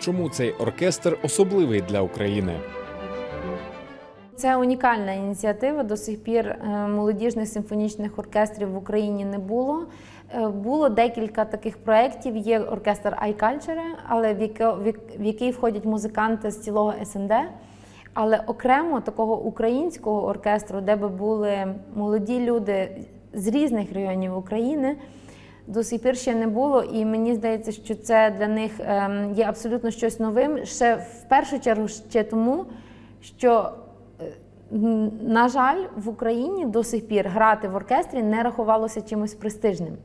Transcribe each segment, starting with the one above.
чому цей оркестр особливий для України. Це унікальна ініціатива. До сих пір е, молодіжних симфонічних оркестрів в Україні не було. Е, Було декілька таких проєктів. Є оркестр iCulture, але в який входять музиканти з цілого СНД. Але окремо такого українського оркестру, де би були молоді люди з різних районів України, до сих пір ще не було, і мені здається, що це для них ем, є абсолютно щось новим. Ще в першу чергу ще тому, що е, на жаль, в Україні до сих пір грати в оркестрі не рахувалося чимось престижним.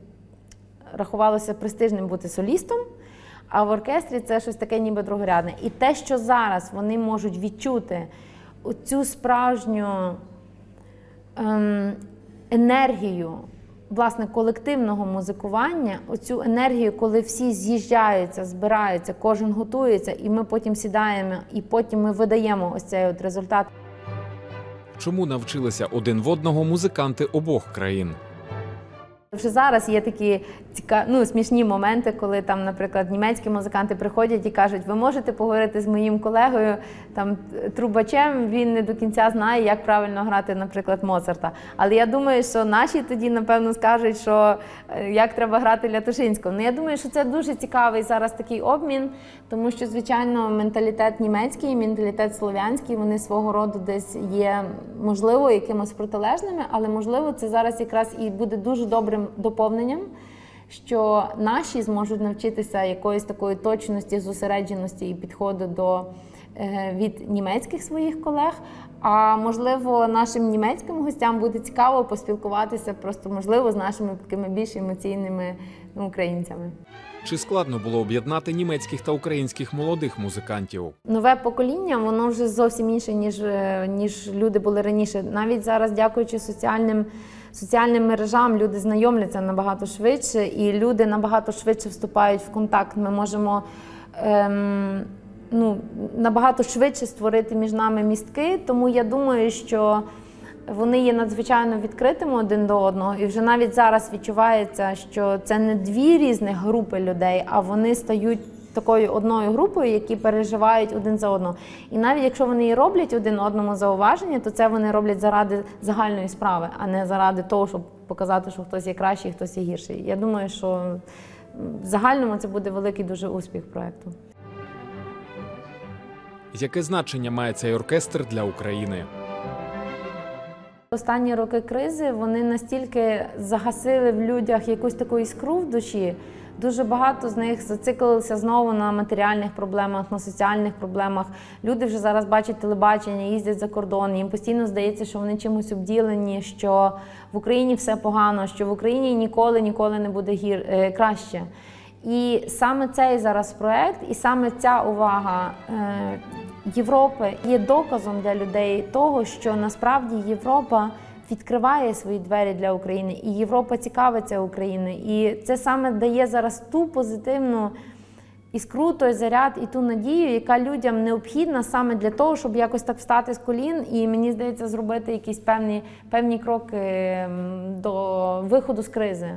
Рахувалося престижним бути солістом, а в оркестрі це щось таке ніби другорядне. І те, що зараз вони можуть відчути цю справжню ем, енергію власне колективного музикування, оцю енергію, коли всі з'їжджаються, збираються, кожен готується, і ми потім сідаємо, і потім ми видаємо ось цей от результат. Чому навчилися один в одного музиканти обох країн? Вже зараз є такі ціка... ну, смішні моменти, коли там, наприклад, німецькі музиканти приходять і кажуть, ви можете поговорити з моїм колегою там трубачем. Він не до кінця знає, як правильно грати, наприклад, Моцарта. Але я думаю, що наші тоді напевно скажуть, що е, як треба грати Лятушинського. Ну я думаю, що це дуже цікавий зараз такий обмін, тому що звичайно менталітет німецький, менталітет слов'янський, вони свого роду десь є можливо якимось протилежними, але можливо це зараз якраз і буде дуже добрим доповненням. Що наші зможуть навчитися якоїсь такої точності, зосередженості і підходу до е, від німецьких своїх колег. А можливо, нашим німецьким гостям буде цікаво поспілкуватися просто можливо з нашими такими більш емоційними ну, українцями. Чи складно було об'єднати німецьких та українських молодих музикантів? Нове покоління, воно вже зовсім інше, ніж, е, ніж люди були раніше. Навіть зараз, дякуючи соціальним, соціальним мережам, люди знайомляться набагато швидше, і люди набагато швидше вступають в контакт. Ми можемо ем, ну, набагато швидше створити між нами містки. Тому я думаю, що вони є надзвичайно відкритими один до одного, і вже навіть зараз відчувається, що це не дві різних групи людей, а вони стають такою одною групою, які переживають один за одного. І навіть якщо вони і роблять один одному зауваження, то це вони роблять заради загальної справи, а не заради того, щоб показати, що хтось є кращий, хтось є гірший. Я думаю, що в загальному це буде великий дуже успіх проекту. Яке значення має цей оркестр для України? Останні роки кризи вони настільки загасили в людях якусь таку іскру в душі. Дуже багато з них зациклилися знову на матеріальних проблемах, на соціальних проблемах. Люди вже зараз бачать телебачення, їздять за кордон. Їм постійно здається, що вони чимось обділені, що в Україні все погано, що в Україні ніколи ніколи не буде гір е, краще. І саме цей зараз проект, і саме ця увага е, Європи є доказом для людей того, що насправді Європа відкриває свої двері для України, і Європа цікавиться Україною. І це саме дає зараз ту позитивну іскру, той заряд і ту надію, яка людям необхідна саме для того, щоб якось так встати з колін, і мені здається, зробити якісь певні, певні кроки до виходу з кризи.